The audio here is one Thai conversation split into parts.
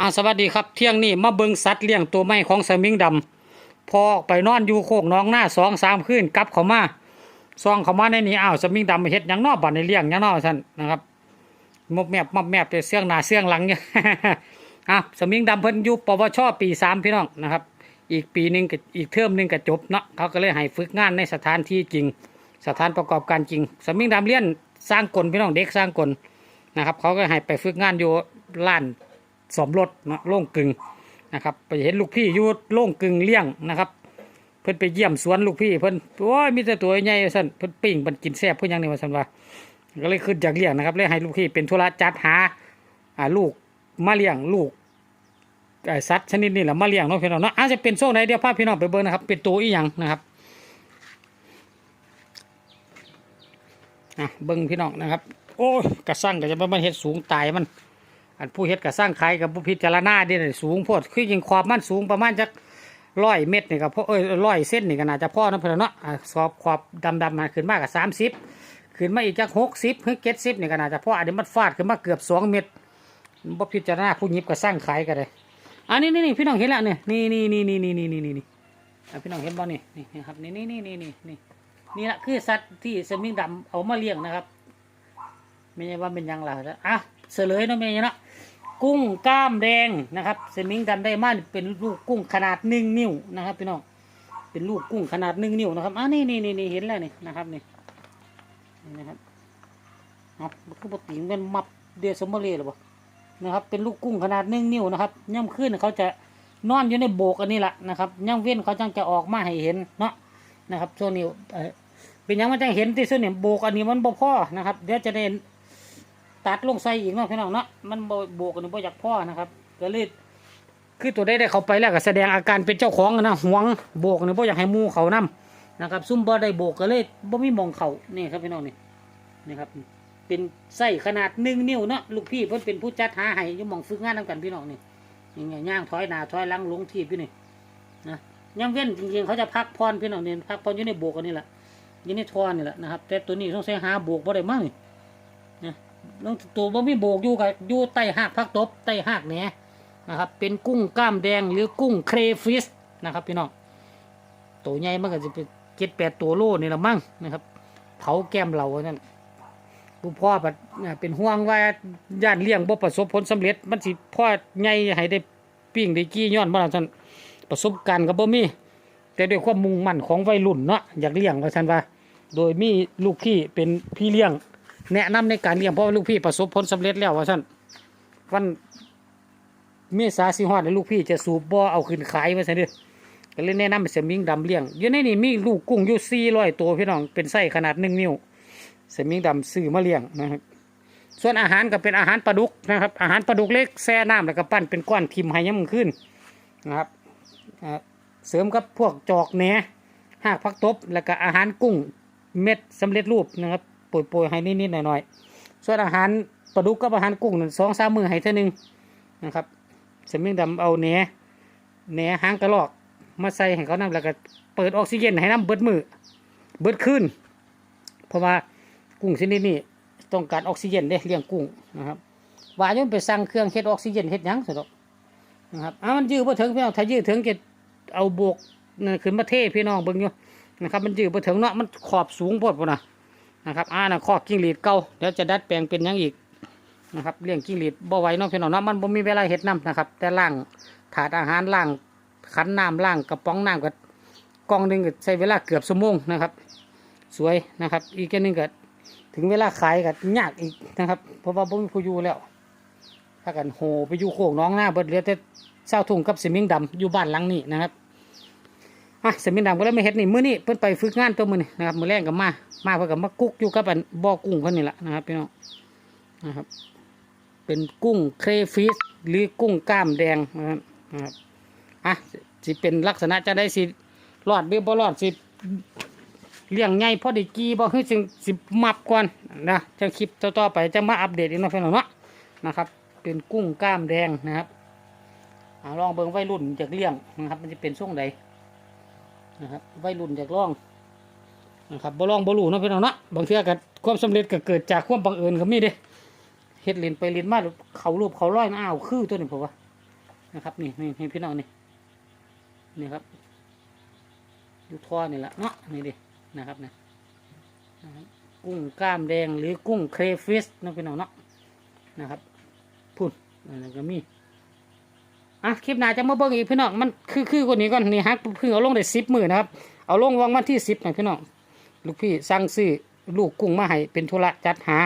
อ่าสวัสดีครับเที่ยงนี้มาเบิงสัตว์เลี้ยงตัวใหม่ของสมิงดำพอไปนอนอยู่โคกน้องหน้าสองสามคืนกลับเขามาซองเขามาในนี้อ้าวสมิงดำเฮ็ดยังนอกบ้านในเลี้ยงยังนอกท่านนะครับมบแมบมบแมบเสียงหน้าเสียงหลังเนี่ยอะสมิงดำเพิ่นอยู่ปวชปีสามพี่น้องนะครับ อีกปีหนึ่งกับอีกเทอมหนึ่งก็จบเนาะเขาก็เลยให้ฝึกงานในสถานที่จริง สถานประกอบการจริงสมิงดำเลี้ยนสร้างกลพี่น้องเด็กสร้างกลนะครับ เขาก็ให้ไปฝึกงานอยู่ร้าน สมรถเนาะโล่งกึงนะครับไปเห็นลูกพี่อยู่โล่งกึ่งเลี้ยงนะครับ เพิ่นไปเยี่ยมสวนลูกพี่เพิ่นโอ้ยมีแต่ตัวใหญ่สั่นเพิ่นปิ้งเพิ่นกินแซ่บเพิ่นยังนี่ว่าซั่นว่าก็เลยขึ้นจากเลี้ยงนะครับเลยให้ลูกพี่เป็นธุระจัดหาอ่าลูกมาเลี้ยงลูกไอสัตว์ชนิดนี้แหละมาเลี้ยงเนาะพี่น้องเนาะอาจจะเป็นโซ่ไหนเดี๋ยวพาพี่น้องไปเบิ่งนะครับ เป็นตัวอีหยังนะครับอะเบิ่งพี่น้องนะครับ โอ้ยกระสั่งก็จะมาเฮ็ดสูงตายมัน อันผู้เฮ็ดกับสร้างขายกับผู้พิจารณาเด้นี่สูงโพดคือยิงความมันสูงประมาณจักร้อยเมตรนี่ก็พอเอ้ยร้อยเส้นนี่ก็น่าจะพอเนาะเพิ่นเนาะสอบขอบดำดำมาขึ้นมากกับสามสิบขึ้นมาอีกจักหกสิบถึงเจ็ดสิบนี่ก็น่าจะพออันนี้มันฟาดขึ้นมาเกือบสองเมตรบ่พิจารณาผู้ยิบกับสร้างขายกันเลยอันนี้นี่นี่พี่น้องเห็นแล้วเนี่ยนี่นี่นี่นี่นี่นี่นี่นี่พี่น้องเห็นบ่นี่นี่นี่ครับนี่นี่นี่นี่นี่นี่นี่ละคือสัตว์ที่สมิงดำเอามาเลี้ยงนะครับ ไม่ใช่ว่าเป็นยังล่ะอะเสลยเนาะแม่เนาะ กุ้งกล้ามแดงนะครับเซมิงดันได้มานเป็นลูกกุ้งขนาดหนึ่งนิ้วนะครับพี่น้องเป็นลูกกุ้งขนาดหนึ่งนิ้วนะครับอ่านี่นี่นี่นี่เห็นแล้วนี่นะครับนี่นี่นะครับเอาคือปกติมันมับเดียสมบูรณ์หรือเปล่านะครับ เป็นลูกกุ้งขนาดหนึ่งนิ้วนะครับย่ำขึ้นเขาจะนอนอยู่ในโบกอันนี้แหละนะครับย่ำเว้นเขาจังจะออกมาให้เห็นเนาะนะครับช่วงนี้เออเป็นยังมันจังเห็นที่ส่วนเนี่ยโบกอันนี้มันบ่พอนะครับเดี๋ยวจะได้ ตัดลงใส่อีกเนาะพี่น้องเนาะมันบ่โบกกันบ่อยากพ่อนะครับก็เลยคือตัวได้ได้เขาไปแล้วก็แสดงอาการเป็นเจ้าของนะหวงโบกนี่บ่อยากให้มูเขานํนะครับซุ่มบ่ได้โบกก็เลยบ่มีมองเขานี่ครับพี่น้องนี่นี่ครับ เป็นไส้ขนาดหนึ่งนิ้วเนาะลูกพี่เพิ่นเป็นผู้จัดหาให้ยู่มองฝึกงานนํกันพี่น้องนี่นี่ไงย่างถอยหน้าถอยลังลงทีบอยู่นี่นะย่างเว้นจริงๆเขาจะพักพรพี่น้องนี่พักพรอยู่ในโบกอันนี้แหละอยู่ในทอนี่แหละนะครับ แต่ตัวนี้ต้องใช้หาโบกบ่ได้มั้งนี่น้ องตัวบ่มีโบกอยู่กับอยู่ใต้หากพักตบใต้หากแหนนะครับ เป็นกุ้งกล้ามแดงหรือกุ้งเครฟิสนะครับพี่น้องตัวใหญ่มันก็จะเป็นเจ็ดแปดตัวโลนี่ละมั่งนะครับ เผาแก้มเรานั่นผู้พ่อแบบเป็นห่วงว่าย่านเลี้ยงบ่ประสบผลสำเร็จ มันสิพ่อใหญ่ให้ได้ปิ้งได้กี้ย้อนบ่ล่ะท่านประสบการณ์ก็บ่มีแต่ด้วยความมุ่งมั่นของวัยรุ่นเนาะอยากเลี้ยงว่าท่านว่า โดยมีลูกพี่เป็นพี่เลี้ยง แนะนำในการเลี้ยงเพราะว่าลูกพี่ประสบผลสำเร็จแล้วว่าท่านวันเมษาสิฮอดและลูกพี่จะสูบบ่อเอาขึ้นขายว่าซั่นเด้อก็เลยแนะนำให้สมิงดำเลี้ยงอยู่ในนี่มีลูกกุ้งอยู่400ตัวพี่น้องเป็นไส้ขนาด1นิ้วสมิงดำซื้อมาเลี้ยงนะครับส่วนอาหารก็เป็นอาหารปลาดุกนะครับอาหารปลาดุกเล็กแช่น้ำแล้วก็ปั้นเป็นก้อนทิมให้ยามมื้อคืนนะครับอ่าเสริมกับพวกจอกแหนหากผักตบแล้วก็อาหารกุ้งเม็ดสำเร็จรูปนะครับ โปรยๆให้นิดๆหน่อยๆส่วนอาหารปลาดุกกับอาหารกุ้งนั่นสองสามมือให้เท่านึงนะครับสมิงดำเอาแหนแหนหางกระรอก มาใส่ให้เขานำแล้วก็เปิดออกซิเจนให้น้ำเบิดมือเบิดขึ้น เพราะว่ากุ้งชนิดนี้ต้องการออกซิเจนเด้เลี้ยงกุ้งนะครับว่าโยมไปสั่งเครื่องเฮ็ดออกซิเจนเฮ็ดยังสิดนะครับอ่ามันยืดบ่ถึงพี่น้องถ้ายืดถึงจะเอาบวกนั่นขึ้นมาเทพี่น้องเบิ่งอยู่นะครับมันยืดบ่ถึงเนาะมันขอบสูงโพดพุ่นน่ะ นะครับอ่านะข้อกิ้งหรีดเก่าเดี๋ยวจะดัดแปลงเป็นยังอีกนะครับเลี้ยงกิ้งหรีดบ่ไหวเน้องพี่น้องเนาะมันบ่มีเวลาเฮ็ดน้ำนะครับ แต่ล่างถาดอาหารล่างขันน้ำล่างกระป๋องน้ำกับกองหนึ่งก็ใช้เวลาเกือบชั่วโมงนะครับ สวยนะครับ อีกอันหนึงก็ถึงเวลาขายก็ยากอีกนะครับ เพราะว่าบ่มีผู้อยู่แล้วถ้ากันโหไปอยู่โคกน้องหน้าเบิดเลือแต่เศร้าทุ่งกับสิมิงดำอยู่บ้านหลังนี้นะครับ อะสมิงดำก็เลยไม่เฮ็ดนี่มื้อนี้เพิ่นไปฝึกงานตัวมื้อนี้นะครับมื้อแรกก็มา มาเพิ่นก็มากุ๊กอยู่กับอันบ่อกุ้งเพิ่นนี่แหละนะครับพี่น้องนะครับ เป็นกุ้งเครฟิชหรือกุ้งกล้ามแดงนะครับอะสิเป็นลักษณะจะได้สิรอดหรือบ่รอดสิเลี้ยงใหญ่พอดีกีบ่คือจึงสิมับก่อนนะจังคลิปต่อๆไปจะมาอัปเดตอีกเนาะพี่น้องเนาะนะครับ เป็นกุ้งกล้ามแดงนะครับอ่าลองเบิ่งวัยรุ่นจากเลี้ยงนะครับ มันจะเป็นช่วงใด นะครับวัยรุ่นจากล่องนะครับบ่ลองบ่รู้เนาะพี่น้องเนาะบางเทีก็ความสำเร็จก็เกิดจากความบังเอิญก็มีเด้เฮ็ดเล่นไปเล่นมาเขารูปเขาร้อยนะอ้าวคือตัวนี้ผมว่านะครับนี่นี่นี่พี่น้องนี่นี่ครับดูท่อนี่แหละเนาะนี่ดินะครับนะกุ้งกล้ามแดงหรือกุ้งเครฟิสนะพี่น้องเนาะนะครับพุ่นอันนั้ก็มี อะคลิปหน้าจะมาเบิ่งอีกพี่น้องมันคือคือกว่านี้ก่อนนี่ฮักเพิ่งเอาลงได้สิบหมื่นนะครับเอาลงวางวันที่สิบนะพี่น้องลูกพี่สั่งซื้อลูกกุ้งมาให้เป็นธุระจัดหา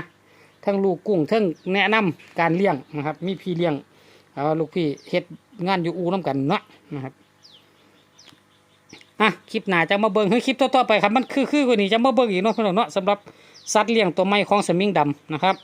ทั้งลูกกุ้งทั้งแนะนำการเลี้ยงนะครับ มีพี่เลี้ยงเอาลูกพี่เฮ็ดงานอยู่อูน้ำกันเนาะนะครับอะคลิปหน้าจะมาเบิ่งให้คลิปต่อๆไปครับมันคือคือกว่านี้จะมาเบิ่งอีกเนาะพี่น้องเนาะสำหรับสัตว์เลี้ยงตัวใหม่ของสมิงดำนะครับ